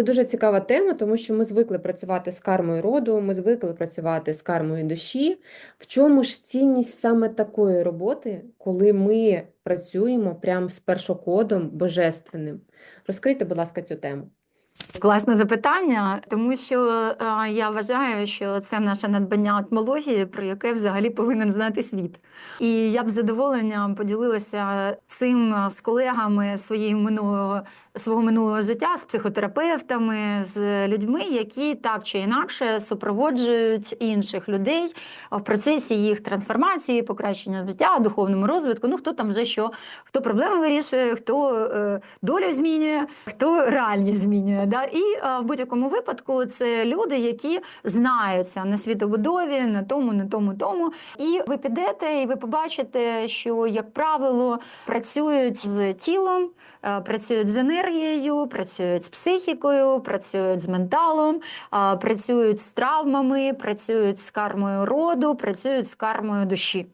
Це дуже цікава тема, тому що ми звикли працювати з кармою роду, ми звикли працювати з кармою душі. В чому ж цінність саме такої роботи, коли ми працюємо прямо з першокодом божественним? Розкрийте, будь ласка, цю тему. Класне запитання, тому що е, я вважаю, що це наше надбання атмології, про яке взагалі повинен знати світ. І я б задоволенням поділилася цим з колегами своєї минулого свого минулого життя, з психотерапевтами, з людьми, які так чи інакше супроводжують інших людей в процесі їх трансформації, покращення життя, духовному розвитку. Ну хто там вже що, хто проблеми вирішує, хто е, долю змінює, хто реальність змінює. Да? І е, в будь-якому випадку це люди, які знаються на світобудові, на тому, на тому, тому. І ви підете, і ви побачите, що, як правило, працюють з тілом, е, працюють з енергією, працюють з психікою, працюють з менталом, працюють з травмами, працюють з кармою роду, працюють з кармою душі.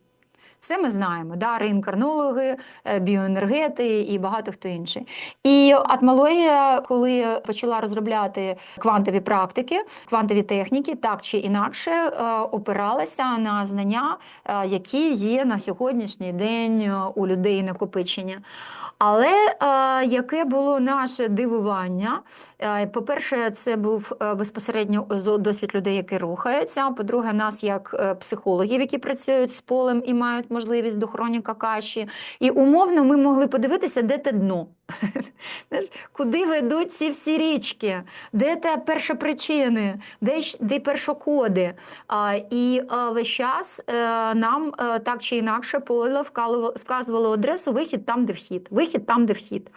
Це ми знаємо, да, реінкарнологи, е, біоенергети і багато хто інший. І атмологія, коли почала розробляти квантові практики, квантові техніки, так чи інакше, е, опиралася на знання, е, які є на сьогоднішній день у людей накопичення. Але е, яке було наше дивування? Е, По-перше, це був е, безпосередньо досвід людей, які рухаються. По-друге, нас як психологів, які працюють з полем і мають можливість до хроніка каші. І умовно ми могли подивитися, де те дно. Куди ведуть ці всі річки, де те першопричини, де, де першокоди. І весь час нам так чи інакше поле вказувало адресу вихід там, де вхід, вихід там, де вхід.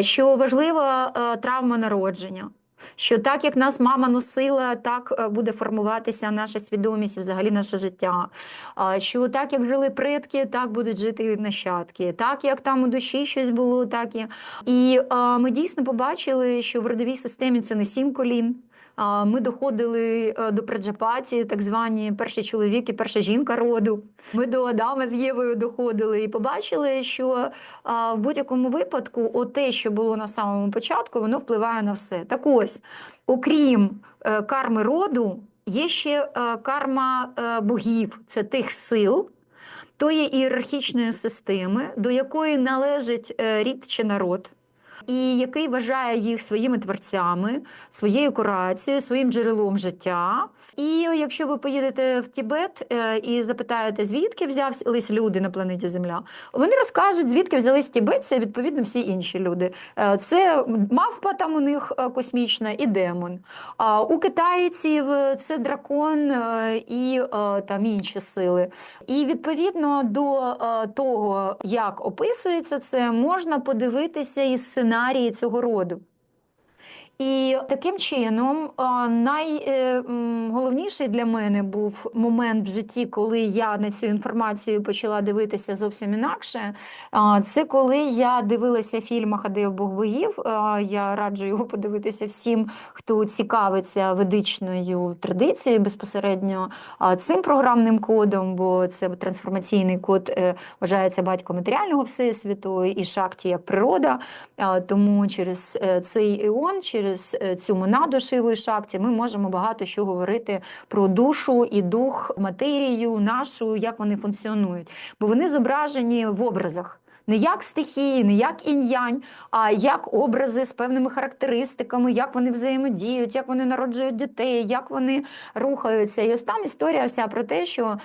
Що важлива е, травма народження. Що так, як нас мама носила, так е, буде формуватися наша свідомість, взагалі наше життя. Що так, як жили предки, так будуть жити нащадки. Так, як там у душі щось було, так і. І ми дійсно побачили, що в родовій системі це не сім колін. Ми доходили е, до Праджапаті, так звані перший чоловік і перша жінка роду. Ми до Адама з Євою доходили і побачили, що в будь-якому випадку, те, що було на самому початку, воно впливає на все. Так ось, окрім е, карми роду, є ще е, карма богів, це тих сил. Тої ієрархічної системи, до якої належить рід чи народ, і який вважає їх своїми творцями, своєю курацією, своїм джерелом життя. І якщо ви поїдете в Тібет е, і запитаєте, звідки взялись люди на планеті Земля, вони розкажуть, звідки взялись тібетці, відповідно, всі інші люди. Е, Це мавпа там у них е, космічна і демон. А у китайців це дракон і там інші сили. І відповідно до того, як описується це, можна подивитися і сценарії цього роду. І таким чином найголовніший для мене був момент в житті, коли я на цю інформацію почала дивитися зовсім інакше. Це коли я дивилася фільм Ахадеїв Бог боїв. Я раджу його подивитися всім, хто цікавиться ведичною традицією безпосередньо цим програмним кодом, бо це трансформаційний код е, вважається батьком матеріального всесвіту і шакті як природа. Тому через е, цей іон, через е, цю монаду шивої шакті, ми можемо багато що говорити про душу і дух, матерію нашу, як вони функціонують. Бо вони зображені в образах. Не як стихії, не як інь-янь, а як образи з певними характеристиками, як вони взаємодіють, як вони народжують дітей, як вони рухаються. І ось там історія вся про те, що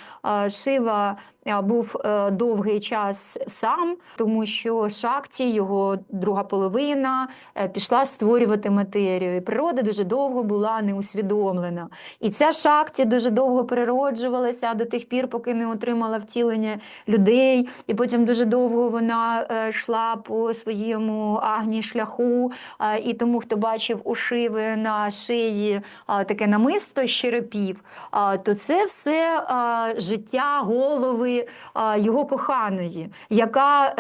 Шива був е, довгий час сам, тому що Шакті, його друга половина, е, пішла створювати матерію. І природа дуже довго була неусвідомлена. І ця Шакті дуже довго перероджувалася до тих пір, поки не отримала втілення людей. І потім дуже довго вона е, йшла по своєму агні шляху. Е, І тому, хто бачив у Шиви на шиї таке намисто з черепів, то це все життя, голови а, його коханої, яка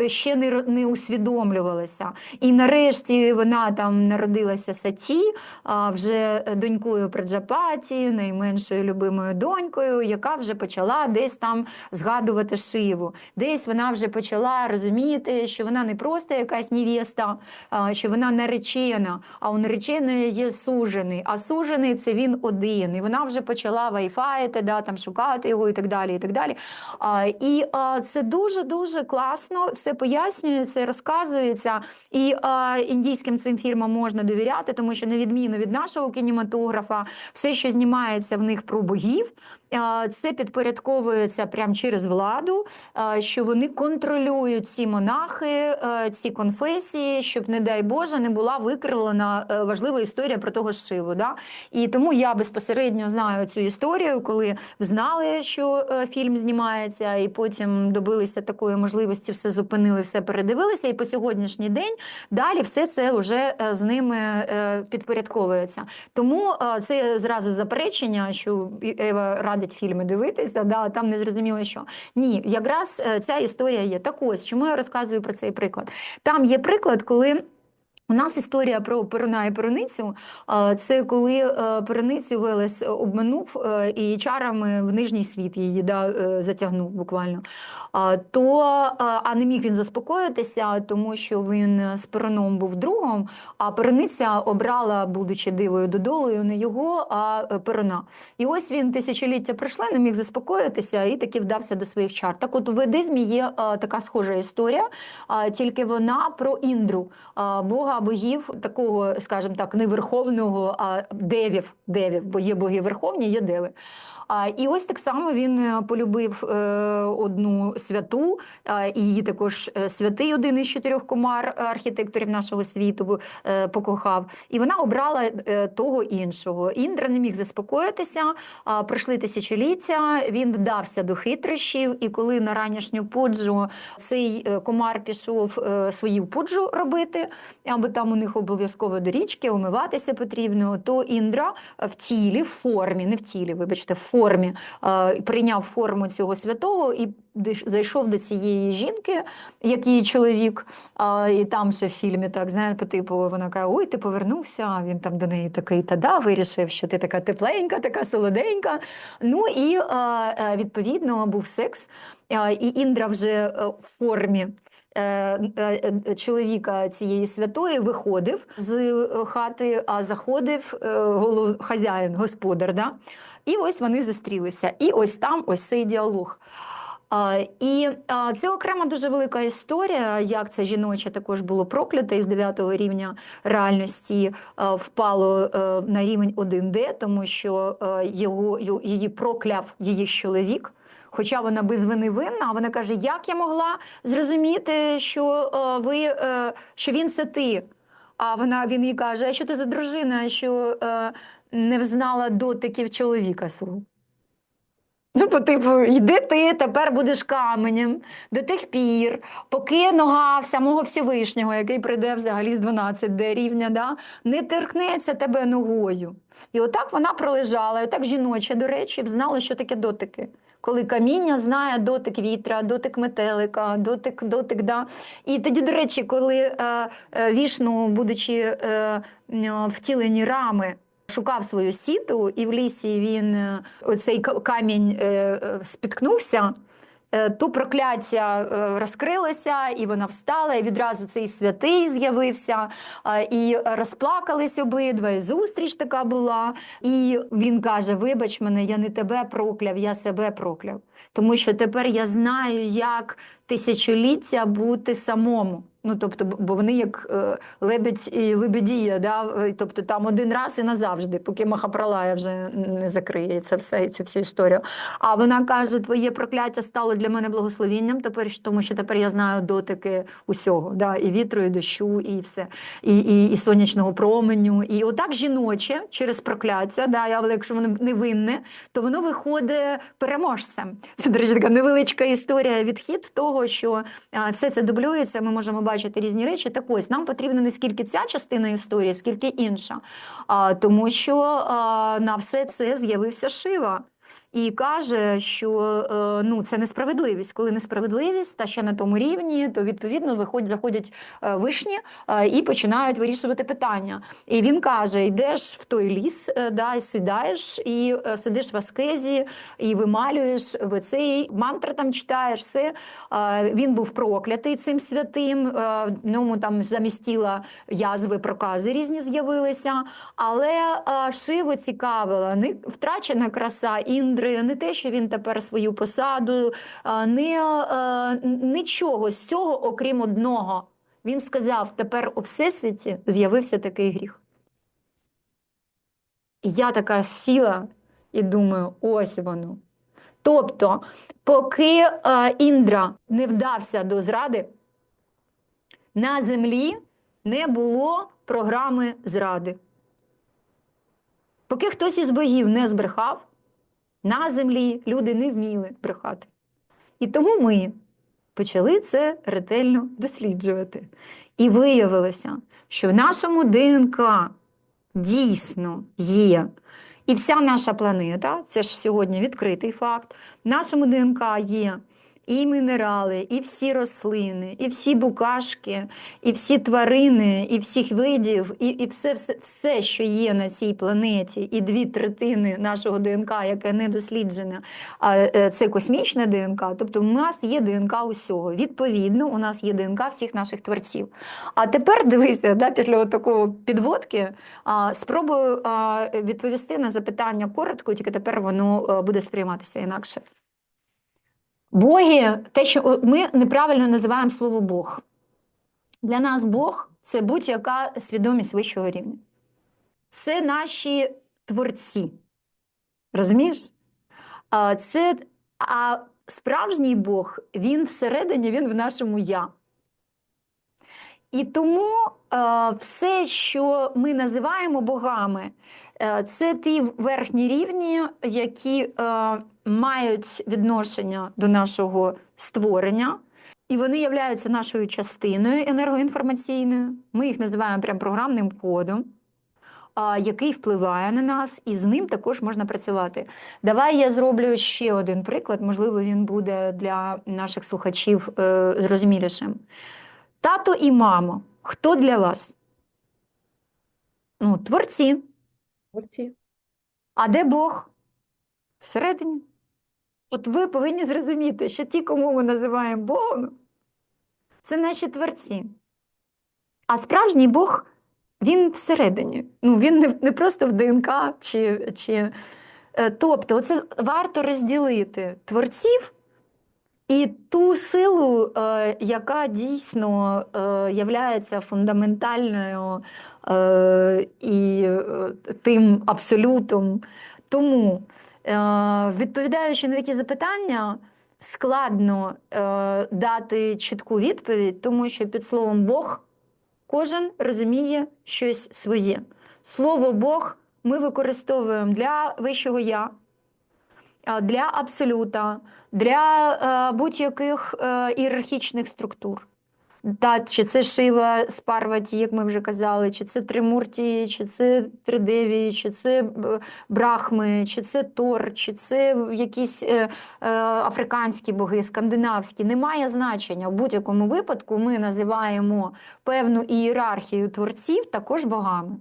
е, ще не, не усвідомлювалася. І нарешті вона там народилася Саті, а, вже донькою Праджапаті, найменшою любимою донькою, яка вже почала десь там згадувати Шиву. Десь вона вже почала розуміти, що вона не просто якась невеста, а, що вона наречена, а у нареченої є сужений, а сужений це він один. І вона вже почала вайфаїти, да, там шукати його і так далі. І так далі. І це дуже дуже класно. Все пояснюється, розказується. І індійським цим фільмам можна довіряти, тому що на відміну від нашого кінематографа, все, що знімається в них про богів, це підпорядковується прямо через владу, що вони контролюють ці монахи, ці конфесії, щоб, не дай Боже, не була викривлена е, важлива історія про того Шиву. Да? І тому я безпосередньо знаю цю історію, коли знали, що е, фільм знімається, і потім добилися такої можливості, все зупинили, все передивилися. І по сьогоднішній день далі все це вже е, з ними підпорядковується. Тому це зразу заперечення, що Ева радить фільми дивитися. Да, там не зрозуміло, що ні, якраз е, ця історія є. Так ось чому я розказую про цей приклад? Там є приклад, коли. У нас історія про Перуна і Перуницю. Це коли е, Перуницю Велес обманув е, і чарами в нижній світ її да, е, затягнув буквально. То е, а не міг він заспокоїтися, тому що він з Перуном був другом, а Перуниця обрала, будучи дивою додолою, не його, а е, Перуна. І ось він тисячоліття пройшло, не міг заспокоїтися і таки вдався до своїх чар. Так от у ведизмі є е, така схожа історія, тільки вона про Індру, а, бога богів, такого, скажімо так, не верховного, а девів, девів, бо є боги верховні, є деви. І ось так само він е, полюбив е, одну святу, її також е, святий один із чотирьох комар архітекторів нашого світу покохав. І вона обрала того іншого. Індра не міг заспокоїтися, пройшли тисячоліття, він вдався до хитрощів, і коли на ранішню пуджу цей комар пішов свою пуджу робити, або там у них обов'язково до річки, умиватися потрібно, то Індра в тілі, в формі, не в тілі, вибачте, в формі е, прийняв форму цього святого і зайшов до цієї жінки, як її чоловік. І там ще в фільмі так знаєте, по типу вона каже: Ой, ти повернувся. Він там до неї такий та-да, вирішив, що ти така тепленька, така солоденька. Ну і е, е, відповідно був секс. Е, І Індра вже е, в формі е, е, е, чоловіка цієї святої виходив з е, хати, а заходив е, голов, хазяїн, господар. Да? І ось вони зустрілися. І ось там ось цей діалог. А, І а, це окрема дуже велика історія, як це жіноче також було прокляте із 9 рівня реальності а, впало е, на рівень 1D, тому що е, його, її прокляв її чоловік. Хоча вона без вини винна, а вона каже: як я могла зрозуміти, що е, ви е, що він це ти? А вона він їй каже: а що ти за дружина, що е, не взнала дотиків чоловіка свого? Ну, по типу, йди ти, тепер будеш каменем до тих пір, поки нога самого Всевишнього, який прийде взагалі з 12 де рівня, да, не торкнеться тебе ногою. І отак вона пролежала, і отак жіноче, до речі, знала, що таке дотики. Коли каміння знає дотик вітра, дотик метелика, дотик, дотик, да. І тоді, до речі, коли е, е, вішну, будучи е, е, втілені рами, шукав свою сіту, і в лісі він е, оцей камінь е, е, спіткнувся. То прокляття розкрилося, і вона встала, і відразу цей святий з'явився, і розплакались обидва, і зустріч така була. І він каже: Вибач мене, я не тебе прокляв, я себе прокляв. Тому що тепер я знаю, як тисячоліття бути самому. Ну, тобто, бо вони як е, лебедь і лебедія, да? тобто там один раз і назавжди, поки Махапралая вже не закриє це все, цю всю історію. А вона каже: твоє прокляття стало для мене благословінням, тепер, тому що тепер я знаю дотики усього, да? і вітру, і дощу, і все, і, і, і сонячного променю. І отак жіноче через прокляття, да? але якщо воно невинне, то воно виходить переможцем. Це, до речі, така невеличка історія, відхід того, що все це дублюється, ми можемо бачити різні речі. Так ось нам потрібна не скільки ця частина історії, скільки інша. Тому що на все це з'явився Шива. І каже, що е, ну, це несправедливість. Коли несправедливість та ще на тому рівні, то відповідно виходять, заходять е, вишні е, і починають вирішувати питання. І він каже: йдеш в той ліс, да, і сідаєш, і сидиш в аскезі, і вималюєш в цей мантра там читаєш все. Він був проклятий цим святим. В ньому там замість тіла язви, прокази різні з'явилися. Але Шиву цікавила втрачена краса Індри, не те, що він тепер свою посаду, не нічого з цього, окрім одного. Він сказав: тепер у всесвіті з'явився такий гріх. І я така сіла і думаю, ось воно. Тобто, поки Індра не вдався до зради, на землі не було програми зради. Поки хтось із богів не збрехав, на землі люди не вміли брехати. І тому ми почали це ретельно досліджувати. І виявилося, що в нашому ДНК дійсно є. І вся наша планета, це ж сьогодні відкритий факт, в нашому ДНК є і мінерали, і всі рослини, і всі букашки, і всі тварини, і всіх видів, і, і все, все, все, що є на цій планеті, і дві третини нашого ДНК, яке не досліджене, а е, це космічне ДНК. Тобто, у нас є ДНК усього. Відповідно, у нас є ДНК всіх наших творців. А тепер дивися, да, після такого підводки а, спробую а, відповісти на запитання коротко, тільки тепер воно буде сприйматися інакше. Боги, те, що ми неправильно називаємо слово Бог. Для нас Бог це будь-яка свідомість вищого рівня. Це наші творці. Розумієш? Це, а справжній Бог, він всередині, він в нашому я. І тому е, все, що ми називаємо богами, е, це ті верхні рівні, які е, мають відношення до нашого створення, і вони являються нашою частиною енергоінформаційною. Ми їх називаємо прям програмним кодом, а, який впливає на нас, і з ним також можна працювати. Давай я зроблю ще один приклад, можливо, він буде для наших слухачів е, зрозумілішим. Тато і мама. Хто для вас? Ну, творці. Творці. А де Бог? Всередині. От ви повинні зрозуміти, що ті, кому ми називаємо Богом, це наші творці. А справжній Бог, він всередині. Ну, він не, не просто в ДНК чи. чи... е, Тобто, це варто розділити творців і ту силу, е, яка дійсно е, являється фундаментальною е, і тим абсолютом. Тому, відповідаючи на такі запитання, складно дати чітку відповідь, тому що під словом Бог кожен розуміє щось своє. Слово Бог ми використовуємо для вищого я, для абсолюта, для е, будь-яких е, ієрархічних структур. Та, чи це Шива з Парваті, як ми вже казали, чи це Тримурті, чи це Тридеві, чи це е, Брахми, чи це Тор, чи це якісь е, е, африканські боги, скандинавські. Немає значення. В будь-якому випадку ми називаємо певну ієрархію творців також богами.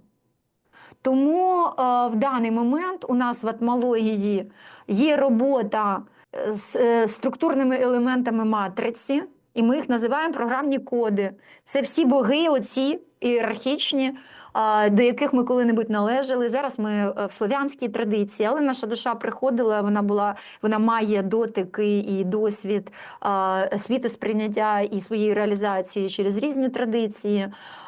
Тому е, в даний момент у нас в атмології є робота е, з е, структурними елементами матриці, і ми їх називаємо програмні коди. Це всі боги, оці ієрархічні, до яких ми коли-небудь належали. Зараз ми е, в слов'янській традиції, але наша душа приходила, вона була, вона має дотики і досвід світосприйняття і своєї реалізації через різні традиції.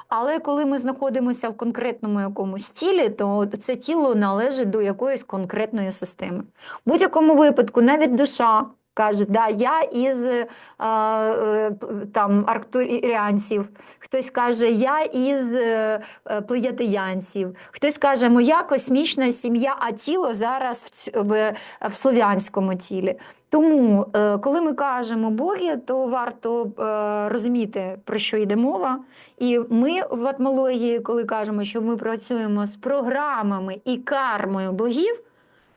Але коли ми знаходимося в конкретному якомусь тілі, то це тіло належить до якоїсь конкретної системи. В будь-якому випадку, навіть душа каже, да, я із е, е, там арктуріанців, хтось каже, я із е, е, хтось каже, моя космічна сім'я, а тіло зараз в, в, слов'янському тілі. Тому, коли ми кажемо боги, то варто розуміти, про що йде мова. І ми в атмології, коли кажемо, що ми працюємо з програмами і кармою богів,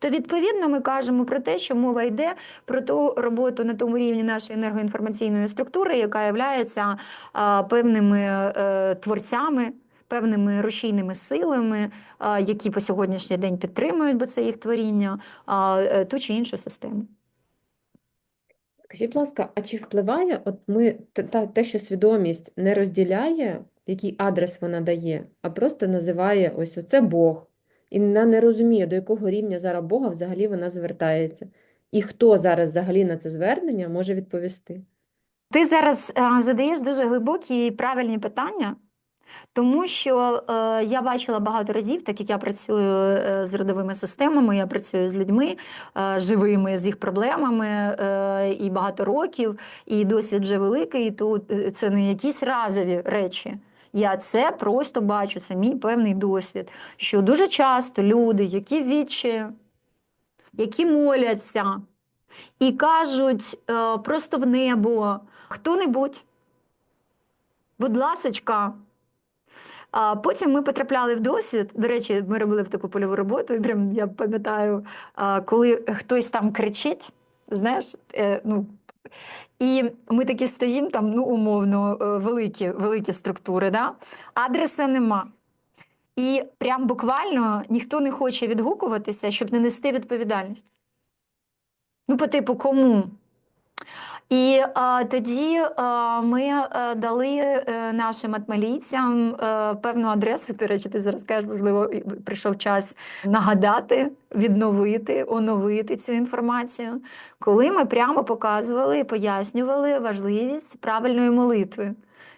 то відповідно ми кажемо про те, що мова йде про ту роботу на тому рівні нашої енергоінформаційної структури, яка є певними е, творцями. Певними рушійними силами, які по сьогоднішній день підтримують, бо це їх творіння, е, ту чи іншу систему. Скажіть, будь ласка, а чи впливає, от ми та, те, що свідомість не розділяє, який адрес вона дає, а просто називає ось оце Бог, і вона не розуміє, до якого рівня зараз Бога взагалі вона звертається, і хто зараз взагалі на це звернення може відповісти? Ти зараз е, задаєш дуже глибокі і правильні питання, тому що е, я бачила багато разів, так як я працюю е, з родовими системами, я працюю з людьми е, живими, з їх проблемами е, і багато років, і досвід вже великий, то е, це не якісь разові речі. Я це просто бачу, це мій певний досвід, що дуже часто люди, які вічі, які моляться і кажуть е, просто в небо хто-небудь, будь ласочка. А потім ми потрапляли в досвід. До речі, ми робили в таку польову роботу, і прям я пам'ятаю, коли хтось там кричить, знаєш, е, ну. І ми такі стоїмо там, ну, умовно, е, великі, великі структури, да? адреса нема. І прям буквально ніхто не хоче відгукуватися, щоб не нести відповідальність. Ну, по типу, кому? І а, тоді а, ми а, дали е, нашим атмалійцям е, певну адресу. До речі, ти зараз кажеш, можливо, прийшов час нагадати, відновити, оновити цю інформацію, коли ми прямо показували і пояснювали важливість правильної молитви.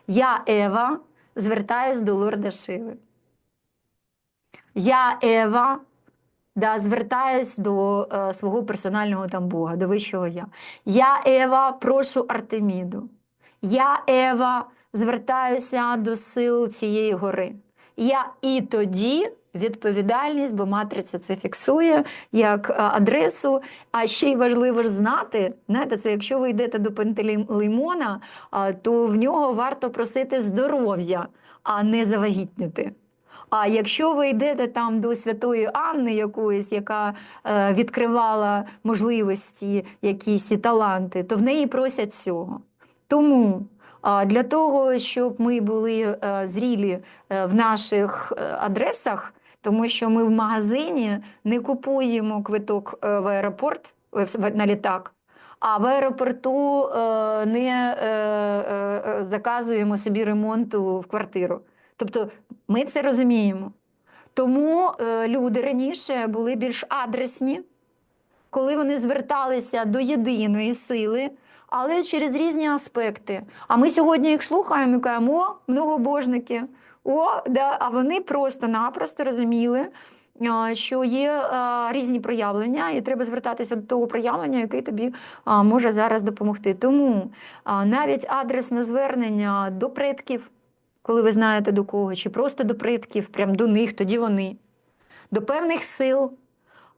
Я, Ева, звертаюсь до Лорда Шиви. Я, Ева, да, звертаюсь до е, свого персонального там Бога, до вищого я. Я, Ева, прошу Артеміду. Я, Ева, звертаюся до сил цієї гори. Я і тоді відповідальність, бо матриця це фіксує як е, адресу. А ще й важливо ж знати, знаєте, це якщо ви йдете до Пантелеймона, то в нього варто просити здоров'я, а не завагітніти. А якщо ви йдете там до святої Анни якоїсь, яка е, відкривала можливості, якісь і таланти, то в неї просять цього. Тому для того, щоб ми були е, зрілі е, в наших е, адресах, тому що ми в магазині не купуємо квиток в аеропорт в- на літак. А в аеропорту не заказуємо собі ремонту в квартиру. Тобто ми це розуміємо. Тому е, люди раніше були більш адресні, коли вони зверталися до єдиної сили, але через різні аспекти. А ми сьогодні їх слухаємо і кажемо, о, многобожники, о, да, а вони просто-напросто розуміли, що є а, різні проявлення, і треба звертатися до того проявлення, яке тобі може зараз допомогти. Тому навіть адресне звернення до предків, коли ви знаєте до кого, чи просто до предків, прям до них, тоді вони, до певних сил,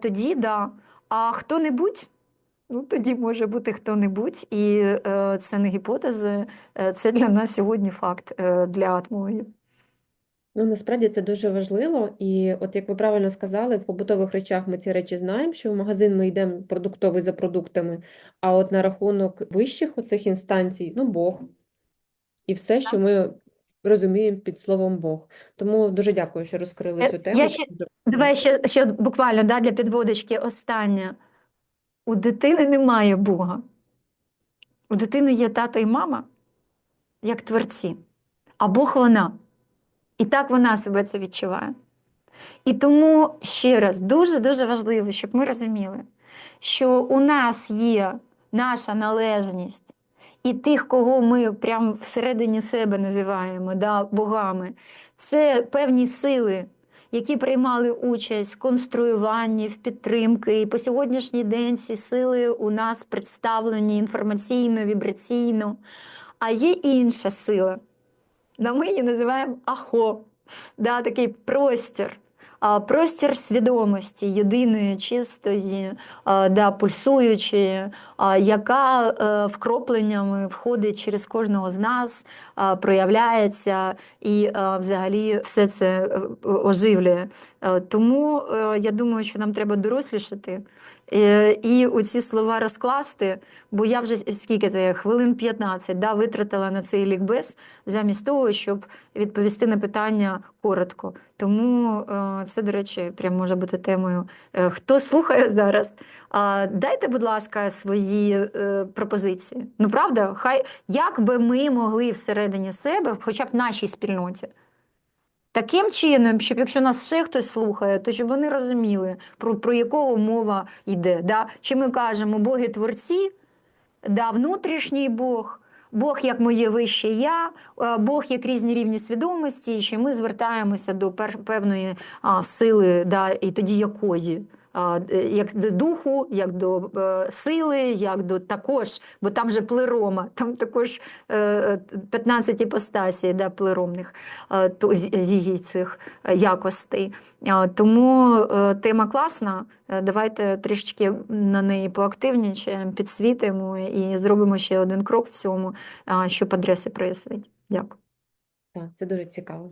тоді да. А хто-небудь, ну тоді може бути хто-небудь, і е, це не гіпотези, е, це для нас сьогодні факт е, для атмологів. Ну, насправді це дуже важливо, і от як ви правильно сказали, в побутових речах ми ці речі знаємо, що в магазин ми йдемо продуктовий за продуктами, а от на рахунок вищих оцих інстанцій, ну, Бог. І все, що ми розуміємо під словом Бог. Тому дуже дякую, що розкрили Е, цю я тему. ще- Давай ще, ще буквально да, для підводочки останнє. У дитини немає Бога. У дитини є тато і мама, як творці, а Бог вона. І так вона себе це відчуває. І тому ще раз дуже-дуже важливо, щоб ми розуміли, що у нас є наша належність і тих, кого ми прямо всередині себе називаємо да, богами, це певні сили, які приймали участь в конструюванні, в підтримки. І по сьогоднішній день ці сили у нас представлені інформаційно, вібраційно. А є інша сила. Ми її називаємо ахо, да, такий простір. Простір свідомості, єдиної, чистої, да, пульсуючої, яка е, вкропленнями входить через кожного з нас, проявляється і взагалі все це е, оживлює. Е, Тому е, я думаю, що нам треба дорослішати і оці слова розкласти, бо я вже скільки це хвилин 15 да, витратила на цей лікбез замість того, щоб відповісти на питання коротко. Тому е, це, до речі, прям може бути темою. Е, Хто слухає зараз? Дайте, будь ласка, свої е, пропозиції. Ну, правда, хай як би ми могли всередині себе, хоча б нашій спільноті, таким чином, щоб якщо нас ще хтось слухає, то щоб вони розуміли, про, про якого мова йде. Да? Чи ми кажемо боги творці, да, внутрішній Бог, Бог як моє вище я, е, Бог як різні рівні свідомості, і що ми звертаємося до пер- певної а, сили, да, і тоді якої. Е, Як до духу, як до е, сили, як до також, бо там же плерома, там також е, е, 15 іпостасій да, плеромних з- цих якостей. Тому тема класна. Давайте трішечки на неї поактивнічаємо, підсвітимо і зробимо ще один крок в цьому, щоб адреси прояснити. Дякую. Так, це дуже цікаво.